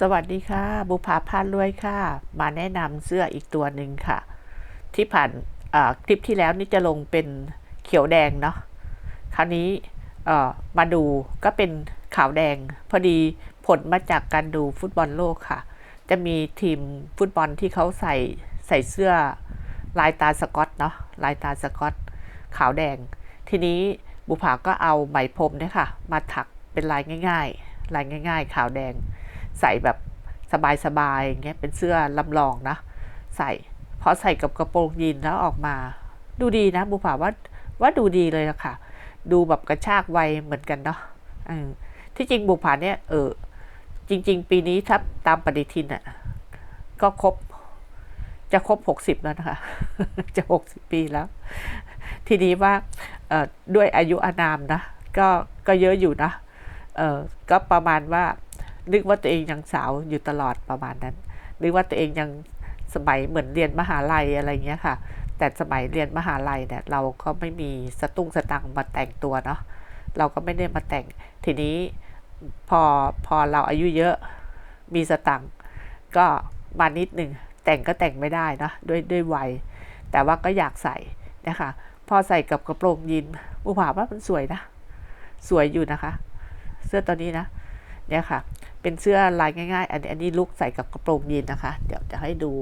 สวัสดีค่ะ บุภาพานรวยค่ะ มาแนะนำเสื้ออีกตัวหนึ่งค่ะ ที่ผ่านคลิปที่แล้วนี่จะลงเป็นเขียวแดงเนาะคราวนี้มาดูก็เป็นขาวแดง พอดีผลมาจากการดูฟุตบอลโลกค่ะ จะมีทีมฟุตบอลที่เขาใส่ใส่เสื้อลายตาสกอตเนาะลายตาสกอต ขาวแดง ทีนี้บุภาก็เอาไหมพรมเนี่ยค่ะ มาถักเป็นลายง่าย ๆ ลายง่าย ๆ ขาวแดง ใส่แบบสบายๆอย่างเงี้ยเป็นเสื้อลำลองนะใส่พอใส่กับกระโปรงยีนแล้วออกมา ดูดีนะบุภาว่าว่าดูดีเลยอะค่ะ ดูแบบกระชากวัยเหมือนกันเนาะที่จริงบุภาเนี่ยเออจริง ๆ ปีนี้ถ้าตามปฏิทินอะก็ครบ จะครบหกสิบแล้วนะคะ จะหกสิบปีแล้ว ทีนี้ว่าด้วยอายุอานามนะก็ก็เยอะอยู่นะเออก็ประมาณว่า นึกว่าตัวเองยังสาวอยู่ตลอดประมาณนั้น นึกว่าตัวเองยังสมัยเหมือนเรียนมหาลัยอะไรเงี้ยค่ะ แต่สมัยเรียนมหาลัยเนี่ยเราก็ไม่มีสตุ้งสตังค์มาแต่งตัวเนาะ เราก็ไม่ได้มาแต่ง ทีนี้พอพอเราอายุเยอะมีสตังค์ก็มานิดหนึ่งแต่งก็แต่งไม่ได้นะด้วยด้วยวัย แต่ว่าก็อยากใส่นะคะพอใส่กับกระโปรงยีนอุผาว่ามันสวยนะ สวยอยู่นะคะ เสื้อตัวนี้นะ เนี่ยค่ะ เป็นเสื้อลายง่ายๆ อันนี้อันนี้ลุกใส่กับกระโปรงยีนนะคะ เดี๋ยวจะให้ดู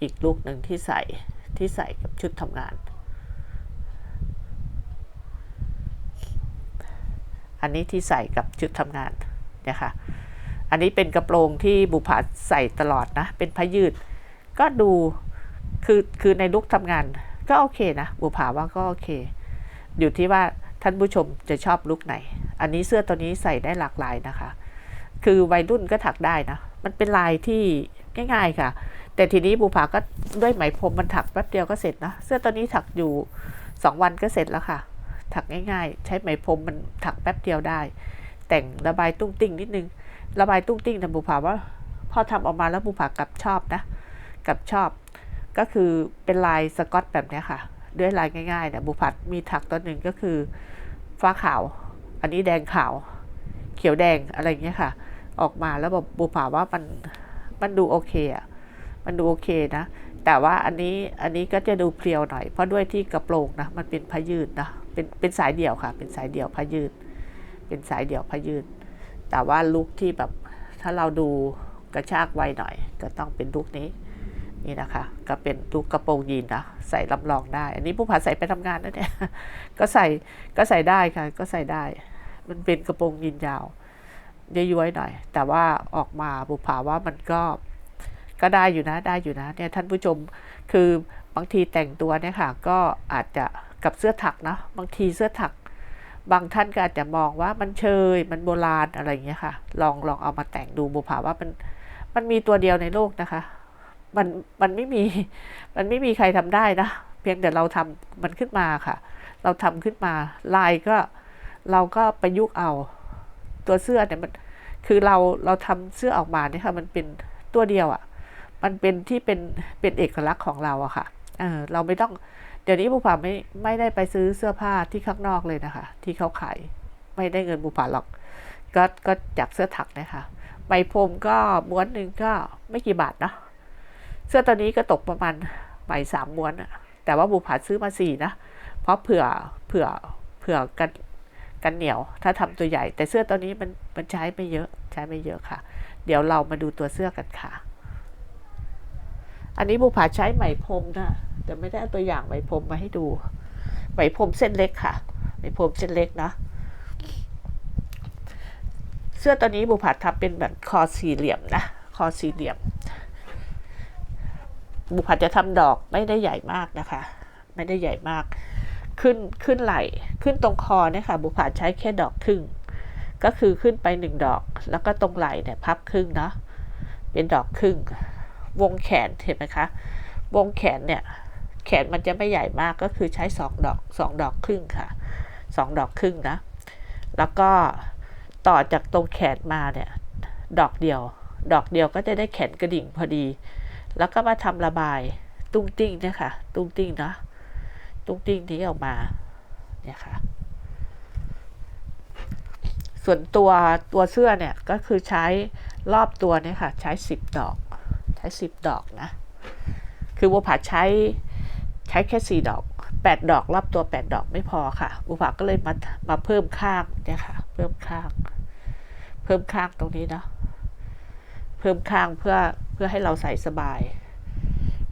อีกลุกหนึ่งที่ใส่ที่ใส่กับชุดทำงาน อันนี้ที่ใส่กับชุดทำงานเนี่ยค่ะ อันนี้เป็นกระโปรงที่บุผาใส่ตลอดนะ เป็นผ้ายืด ก็ดูคือคือในลุกทำงานก็โอเคนะ บุผาว่าก็โอเค อยู่ที่ว่าท่านผู้ชมจะชอบลุกไหน อันนี้เสื้อตัวนี้ใส่ได้หลากหลายนะคะ คือวัยรุ่นก็ถักได้นะ มันเป็นลายที่ง่ายๆค่ะ แต่ทีนี้บุภาก็ด้วยไหมพรมมันถักแป๊บเดียวก็เสร็จนะ เสื้อตัวนี้ถักอยู่ 2 วันก็เสร็จแล้วค่ะ ถักง่ายๆ ใช้ไหมพรมมันถักแป๊บเดียวได้ แต่งระบายตุ้งติ้งนิดนึง ระบายตุ้งติ้งแต่บุภาว่า พอทำออกมาแล้วบุภากลับชอบนะ กลับชอบ ก็คือเป็นลายสกอตแบบนี้ค่ะ ด้วยลายง่ายๆเนี่ยบุพัดมีถักตัวหนึ่งก็คือฟ้าขาว อันนี้แดงขาว เขียวแดงอะไรเงี้ยค่ะ ออกมาแล้วแบบบุผาว่ามันมันดูโอเคอะมันดูโอเคนะ แต่ว่าอันนี้อันนี้ก็จะดูเพรียวหน่อย เพราะด้วยที่กระโปรงนะ มันเป็นผ้ายืดนะ เป็นเป็นสายเดี่ยวค่ะ เป็นสายเดี่ยวผ้ายืด เป็นสายเดี่ยวผ้ายืด แต่ว่าลุคที่แบบถ้าเราดูกระชากไวหน่อย ก็ต้องเป็นลุคนี้นี่นะคะ ก็เป็นลุคกระโปรงยีนนะ ใส่ลำลองได้ อันนี้ผู้ผ่าใส่ไปทำงานนะเนี่ย ก็ใส่ก็ใส่ได้ค่ะ ก็ใส่ได้ มันเป็นกระโปรงยีนยาวย้อยๆหน่อย แต่ว่าออกมาบุภาว่ามันก็ก็ได้อยู่นะได้อยู่นะเนี่ยท่านผู้ชมคือบางทีแต่งตัวเนี่ยค่ะ ก็อาจจะกับเสื้อถักนะบางทีเสื้อถัก บางท่านก็อาจจะมองว่ามันเชยมันโบราณอะไรอย่างเงี้ยค่ะ ลองลองเอามาแต่งดูบุภาว่ามันมันมีตัวเดียวในโลกนะคะ มันมันไม่มีมันไม่มีใครทำได้นะ เพียงแต่เราทำมันขึ้นมาค่ะ เราทำขึ้นมาลายก็ เราก็ประยุกต์เอาตัวเสื้อเนี่ยมันคือเราเราทำเสื้อออกมาเนี่ยค่ะมันเป็นตัวเดียวอะ่ะ มันเป็นที่เป็นเป็นเอกลักษณ์ของเราอะค่ะเออเราไม่ต้องเดี๋ยวนี้บุผาไม่ไม่ได้ไปซื้อเสื้อผ้าที่ข้างนอกเลยนะคะ ที่เขาขายไม่ได้เงินบุผาหรอก ก็ก็จากเสื้อถักนะคะใบพรมก็ม้วนหนึ่งก็ไม่กี่บาทเนาะเสื้อตัวนี้ก็ตกประมาณใบสามม้วนอะแต่ว่าบุผาซื้อมาสี่นะเพราะเผื่อเผื่อเผื่อกัน กันเหนียว ถ้าทำตัวใหญ่ แต่เสื้อตัวนี้มันมันใช้ไม่เยอะใช้ไม่เยอะค่ะ เดี๋ยวเรามาดูตัวเสื้อกันค่ะ อันนี้บุผาใช้ไหมพรมนะแต่ไม่ได้เอาตัวอย่างไหมพรมมาให้ดู ไหมพรมเส้นเล็กค่ะไหมพรมเส้นเล็กนะเสื้อตัวนี้บุผาทำเป็นแบบคอสี่เหลี่ยมนะคอสี่เหลี่ยม บุผาจะทำดอกไม่ได้ใหญ่มากนะคะ ไม่ได้ใหญ่มาก ขึ้นขึ้นไหลขึ้นตรงคอเนี่ยค่ะบุผาใช้แค่ดอกครึ่ง ก็คือขึ้นไปหนึ่งดอก แล้วก็ตรงไหลเนี่ยพับครึ่งเนาะเป็นดอกครึ่ง วงแขนเห็นไหมคะ วงแขนเนี่ยแขนมันจะไม่ใหญ่มากก็คือใช้สองดอกสองดอกครึ่งค่ะสองดอกครึ่งนะ แล้วก็ต่อจากตรงแขนมาเนี่ยดอกเดียว ดอกเดียวก็จะได้แขนกระดิ่งพอดี แล้วก็มาทำระบายตุ้งติ้งเนี่ยค่ะ ตุ้งติ้งเนาะ ตุ้งติ้งนี้ออกมา เนี่ยค่ะ ส่วนตัวตัวเสื้อเนี่ยก็คือใช้รอบตัวเนี่ยค่ะ ใช้สิบดอก ใช้สิบดอกนะ คือบัวผัดใช้ใช้แค่สี่ดอกแปดดอกรอบตัวแปดดอกไม่พอค่ะ บัวผัดก็เลยมามาเพิ่มข้างเนี่ยค่ะ เพิ่มข้าง เพิ่มข้างตรงนี้เนาะเพิ่มข้างเพื่อเพื่อให้เราใส่สบาย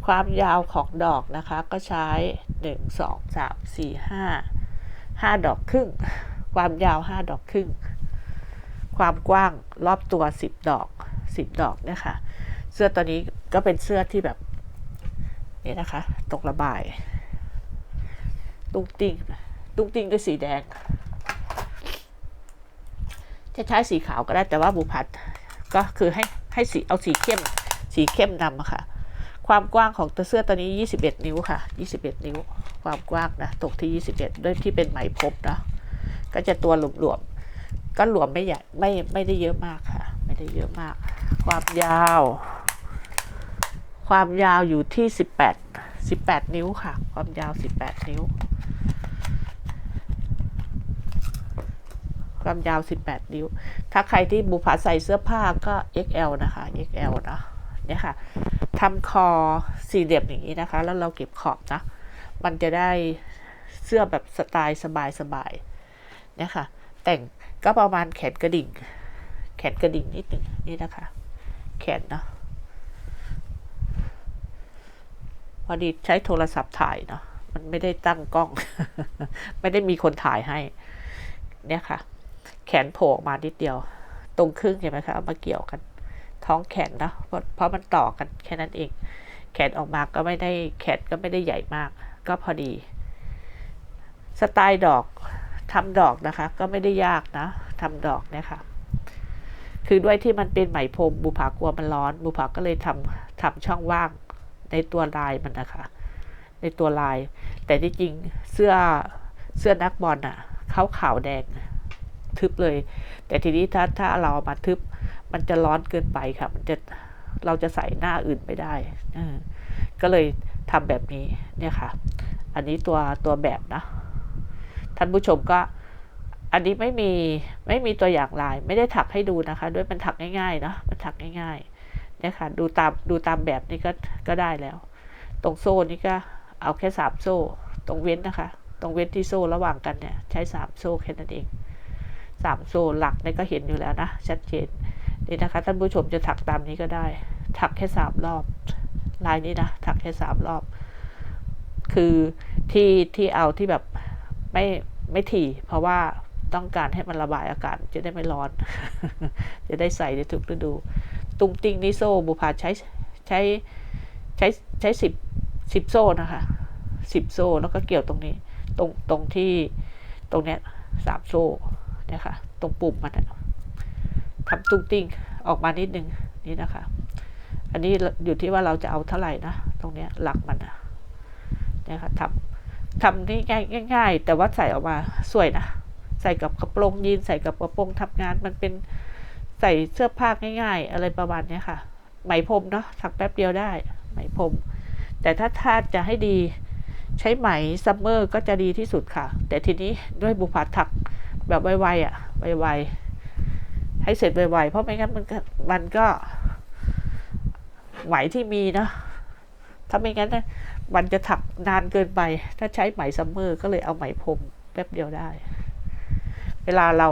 ความยาวของดอกนะคะ ก็ใช้ หนึ่งสองสามสี่ห้าห้าดอกครึ่ง ความยาวห้าดอกครึ่ง ความกว้างรอบตัวสิบดอกสิบดอกเนี่ยค่ะ เสื้อตัวนี้ก็เป็นเสื้อที่แบบนี่นะคะ ตกระบาย ตุ้งติ้งตุ้งติ้งด้วยสีแดง จะใช้สีขาวก็ได้แต่ว่าบุพัดก็คือให้ให้สีเอาสีเข้ม สีเข้มนำอะค่ะ ความกว้างของตัวเสื้อตัวนี้ 21 นิ้วค่ะ 21 นิ้ว ความกว้างนะตกที่ 21 ด้วยที่เป็นไหมพรมนะก็จะตัวหลวมๆ ก็หลวมไม่ใหญ่ไม่ไม่ได้เยอะมากค่ะ ไม่ได้เยอะมาก ความยาว ความยาวอยู่ที่ 18 18 นิ้วค่ะ ความยาว 18 นิ้ว ความยาว 18 นิ้ว ถ้าใครที่บุผาใส่เสื้อผ้าก็ XL นะคะ XL เนาะเนี่ยค่ะ ทำคอสี่เหลี่ยมอย่างนี้นะคะ แล้วเราเก็บขอบนะ มันจะได้เสื้อแบบสไตล์สบายๆเนี่ยค่ะ แต่งก็ประมาณแขนกระดิ่ง แขนกระดิ่งนิดหนึ่งนี่นะคะ แขนเนาะพอดีใช้โทรศัพท์ถ่ายเนาะมันไม่ได้ตั้งกล้อง ไม่ได้มีคนถ่ายให้ เนี่ยค่ะ แขนโผล่ออกมานิดเดียว ตรงครึ่งเห็นไหมคะเอามาเกี่ยวกัน ท้องแขนนะเพราะเพราะมันต่อกันแค่นั้นเอง แขนออกมาก็ไม่ได้แขนก็ไม่ได้ใหญ่มาก ก็พอดี สไตล์ดอกทำดอกนะคะ ก็ไม่ได้ยากนะทำดอกเนี่ยค่ะ คือด้วยที่มันเป็นไหมพรมบุผากลัวมันร้อน บุผาก็เลยทำทำช่องว่างในตัวลายมันนะคะ ในตัวลาย แต่ที่จริงเสื้อเสื้อนักบอลอะเขาขาวแดงทึบเลย แต่ทีนี้ถ้าถ้าเรามาทึบ มันจะร้อนเกินไปค่ะมันจะเราจะใส่หน้าอื่นไม่ได้ก็เลยทำแบบนี้เนี่ยค่ะ อันนี้ตัวตัวแบบนะ ท่านผู้ชมก็ อันนี้ไม่มีไม่มีตัวอย่างลาย ไม่ได้ถักให้ดูนะคะ ด้วยมันถักง่ายๆเนาะมันถักง่ายๆเนี่ยค่ะ ดูตามดูตามแบบนี้ก็ก็ได้แล้ว ตรงโซ่นี่ก็เอาแค่สามโซ่ ตรงเว้นนะคะ ตรงเว้นที่โซ่ระหว่างกันเนี่ย ใช้สามโซ่แค่นั้นเองสามโซ่หลักนี่ก็เห็นอยู่แล้วนะชัดเจน นี่นะคะท่านผู้ชมจะถักตามนี้ก็ได้ ถักแค่สามรอบ ลายนี้นะ ถักแค่สามรอบ คือที่ที่เอาที่แบบไม่ไม่ถี่ เพราะว่าต้องการให้มันระบายอากาศจะได้ไม่ร้อน จะได้ใส่ในทุกฤดู ตุงติงนิโซบุพาใช้ใช้ใช้ใช้สิบสิบโซ่นะคะสิบโซ่แล้วก็เกี่ยวตรงนี้ ตรงตรงที่ตรงเนี้ยสามโซ่เนี่ยค่ะ ตรงปุ่มมันอะ ทำตุ้งติ้งออกมานิดนึงนี่นะคะ อันนี้อยู่ที่ว่าเราจะเอาเท่าไหร่นะตรงเนี้ยหลักมันอะนี่ค่ะทำทำนี่ง่ายง่ายๆ แต่ว่าใส่ออกมาสวยนะใส่กับกระโปรงยีนใส่กับกระโปรงทำงานมันเป็นใส่เสื้อผ้าง่าย ๆ อะไรประมาณนี้ค่ะ ไหมพรมเนาะถักแป๊บเดียวได้ ไหมพรมแต่ถ้าถ้าจะให้ดีใช้ไหมซัมเมอร์ก็จะดีที่สุดค่ะ แต่ทีนี้ด้วยบุพาถักแบบไวๆอะไวๆ ให้เสร็จไวๆเพราะไม่งั้นมันมันก็ไหมที่มีเนาะถ้าไม่งั้นนะมันจะถักนานเกินไป ถ้าใช้ไหมซัมเมอร์ก็เลยเอาไหมพรมแป๊บเดียวได้ เวลาเรา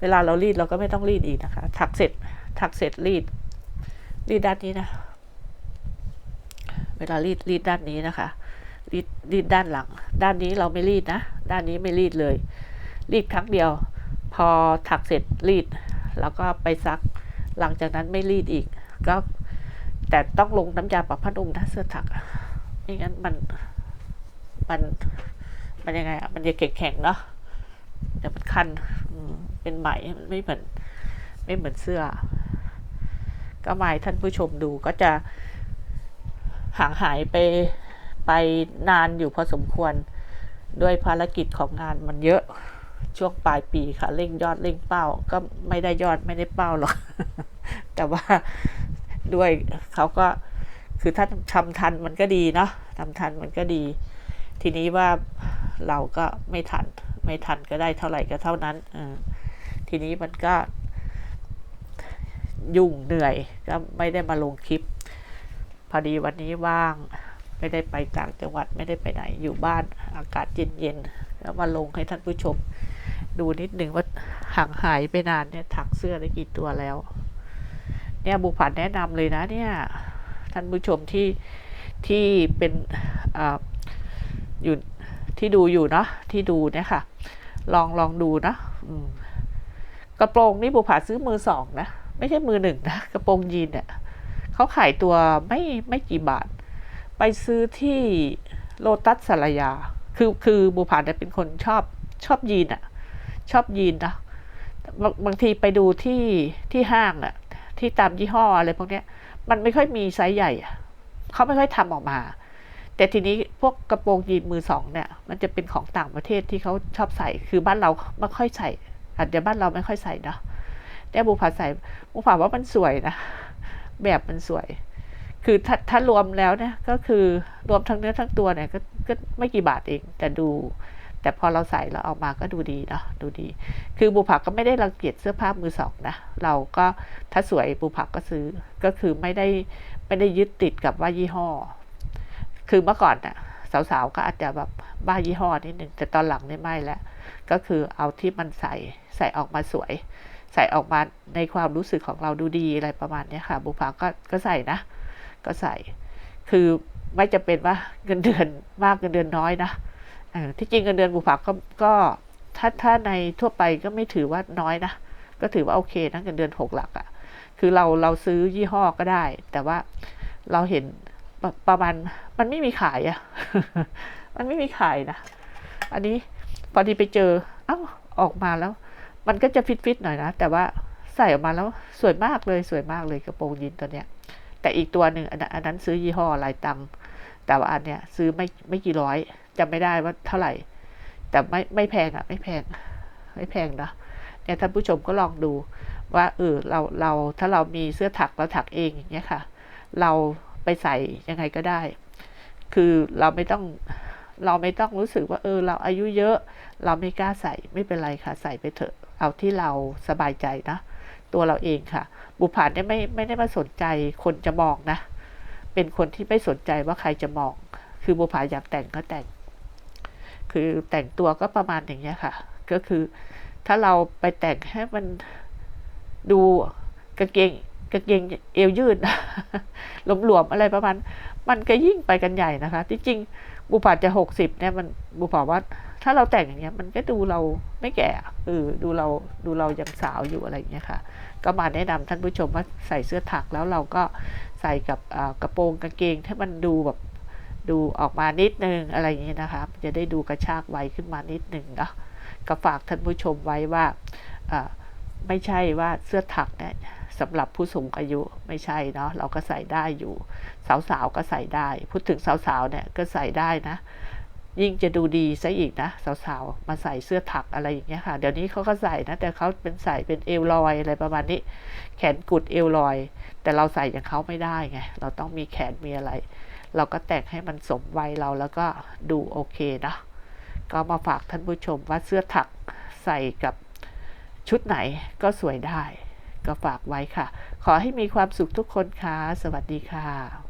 เวลาเรารีดเราก็ไม่ต้องรีดอีกนะคะ ถักเสร็จ ถักเสร็จรีด รีดด้านนี้นะ เวลารีดรีดด้านนี้นะคะ รีดรีดด้านหลัง ด้านนี้เราไม่รีดนะ ด้านนี้ไม่รีดเลย รีดครั้งเดียว พอถักเสร็จรีด ก็ไปซัก หลังจากนั้นไม่รีดอีก ก็แต่ต้องลงน้ำยาปรับผ้านุ่มนะเสื้อถักไม่งั้นมัน มัน มันยังไงอะ มันจะแข็งๆเนาะเดี๋ยวมันคันเป็นไหมมันไม่เหมือน ไม่เหมือนเสื้อ ก็หมายท่านผู้ชมดูก็จะห่างหายไป ไปนานอยู่พอสมควร ด้วยภารกิจของงานมันเยอะ ช่วงปลายปีค่ะเร่งยอดเร่งเป้า ก็ไม่ได้ยอดไม่ได้เป้าหรอก แต่ว่าด้วยเขาก็คือถ้าทำทันมันก็ดีเนาะทำทันมันก็ดี ทีนี้ว่าเราก็ไม่ทัน ไม่ทันก็ได้เท่าไหร่ก็เท่านั้นทีนี้มันก็ ยุ่งเหนื่อยก็ไม่ได้มาลงคลิป พอดีวันนี้ว่าง ไม่ได้ไปต่างจังหวัดไม่ได้ไปไหนอยู่บ้านอากาศเย็นๆแล้วมาลงให้ท่านผู้ชม ดูนิดหนึ่งว่าห่างหายไปนานเนี่ยถักเสื้อได้กี่ตัวแล้ว เนี่ยบุผันแนะนำเลยนะเนี่ย ท่านผู้ชมที่ที่เป็นอาอยู่ที่ดูอยู่เนาะที่ดูเนี่ยค่ะ ลองลองดูนะกระโปรงนี่บุผาซื้อมือสองนะไม่ใช่มือหนึ่งนะกระโปรงยีนเนี่ยเขาขายตัวไม่ไม่กี่บาท ไปซื้อที่โลตัสสารยา คือคือบุผาเนี่ยเป็นคนชอบชอบยีนอะ ชอบยีนนะบางบางทีไปดูที่ที่ห้างอะที่ตามยี่ห้ออะไรพวกเนี้ย มันไม่ค่อยมีไซส์ใหญ่อะเขาไม่ค่อยทำออกมา แต่ทีนี้พวกกระโปรงยีนมือสองเนี่ย มันจะเป็นของต่างประเทศที่เขาชอบใส่คือบ้านเราไม่ค่อยใส่อาจจะบ้านเราไม่ค่อยใส่เนาะแต่บุผาใส่บุผาว่ามันสวยนะแบบมันสวย คือถ้าถ้ารวมแล้วเนี่ยก็คือรวมทั้งเนื้อทั้งตัวเนี่ยก็ก็ไม่กี่บาทเองแต่ดู แต่พอเราใส่แล้วเอามาก็ดูดีเนาะดูดี คือบุผักก็ไม่ได้รังเกียจเสื้อผ้ามือสองนะเราก็ถ้าสวยบุผักก็ซื้อก็คือไม่ได้ไม่ได้ยึดติดกับว่ายี่ห้อ คือเมื่อก่อนน่ะสาวๆก็อาจจะแบบบ้ายี่ห้อนิดหนึ่งแต่ตอนหลังนี่ไม่แล้วก็คือเอาที่มันใส่ใส่ออกมาสวย ใส่ออกมาในความรู้สึกของเราดูดีอะไรประมาณนี้ค่ะ บุผักก็ก็ใส่นะ ก็ใส่ คือไม่จะเป็นว่าเงินเดือนมากเงินเดือนน้อยนะ ที่จริงเงินเดือนบุผักก็ก็ถ้าถ้าในทั่วไปก็ไม่ถือว่าน้อยนะ ก็ถือว่าโอเคนะเงินเดือนหกหลักอะ่ะ คือเราเราซื้อยี่ห้อก็ได้ แต่ว่าเราเห็นประประมาณมันไม่มีขายอะมันไม่มีขายนะ อันนี้พอดีไปเจอ เอ้าออกมาแล้ว มันก็จะฟิตฟิตๆหน่อยนะ แต่ว่าใส่ออกมาแล้วสวยมากเลยสวยมากเลยกระโปรงยีนตัวเนี้ย แต่อีกตัวหนึ่งอันนั้นซื้อยี่ห้อลายตังแต่ว่าอันเนี้ยซื้อไม่ไม่กี่ร้อย จำไม่ได้ว่าเท่าไหร่ แต่ไม่ไม่แพงอะ ไม่แพง ไม่แพงนะเนี่ยท่านผู้ชมก็ลองดูว่าเออเราเราถ้าเรามีเสื้อถักเราถักเองอย่างเงี้ยค่ะ เราไปใส่ยังไงก็ได้ คือเราไม่ต้องเราไม่ต้องรู้สึกว่าเออ เราอายุเยอะ เราไม่กล้าใส่ไม่เป็นไรค่ะ ใส่ไปเถอะเอาที่เราสบายใจนะ ตัวเราเองค่ะ บุผานเนี่ยไม่ไม่ได้มาสนใจคนจะมองนะ เป็นคนที่ไม่สนใจว่าใครจะมอง คือบุผานอยากแต่งก็แต่ง คือแต่งตัวก็ประมาณอย่างเงี้ยค่ะ ก็คือถ้าเราไปแต่งให้มันดูกางเกงกางเกงเอวยืดหลวมๆอะไรประมาณ มันก็ยิ่งไปกันใหญ่นะคะ ที่จริงบุปผาจะหกสิบเนี่ยมันบุปผาว่า ถ้าเราแต่งอย่างเงี้ย มันก็ดูเราไม่แก่เออดูเราดูเรายังสาวอยู่อะไรอย่างเงี้ยค่ะ ก็มาแนะนำท่านผู้ชมว่าใส่เสื้อถักแล้วเราก็ใส่กับกระโปรงกางเกงให้มันดูแบบ ดูออกมานิดนึงอะไรอย่างเงี้นะคะจะได้ดูกระชากไวขึ้นมานิดนึงเนาะก็ฝากท่านผู้ชมไว้ว่าอ่าไม่ใช่ว่าเสื้อถักเนี่ยสำหรับผู้สูงอายุไม่ใช่เนาะเราก็ใส่ได้อยู่ สาวๆก็ใส่ได้ พูดถึงสาวๆเนี่ยก็ใส่ได้นะ ยิ่งจะดูดีซะอีกนะ สาวๆมาใส่เสื้อถักอะไรอย่างเงี้ยค่ะเดี๋ยวนี้เขาก็ใส่นะแต่เขาเป็นใส่เป็นเอวลอยอะไรประมาณนี้ แขนกุดเอวลอย แต่เราใส่อย่างเขาไม่ได้ไงเราต้องมีแขนมีอะไร เราก็แต่งให้มันสมวัยเราแล้วก็ดูโอเคนะก็มาฝากท่านผู้ชมว่าเสื้อถักใส่กับชุดไหนก็สวยได้ ก็ฝากไว้ค่ะ ขอให้มีความสุขทุกคนค่ะ สวัสดีค่ะ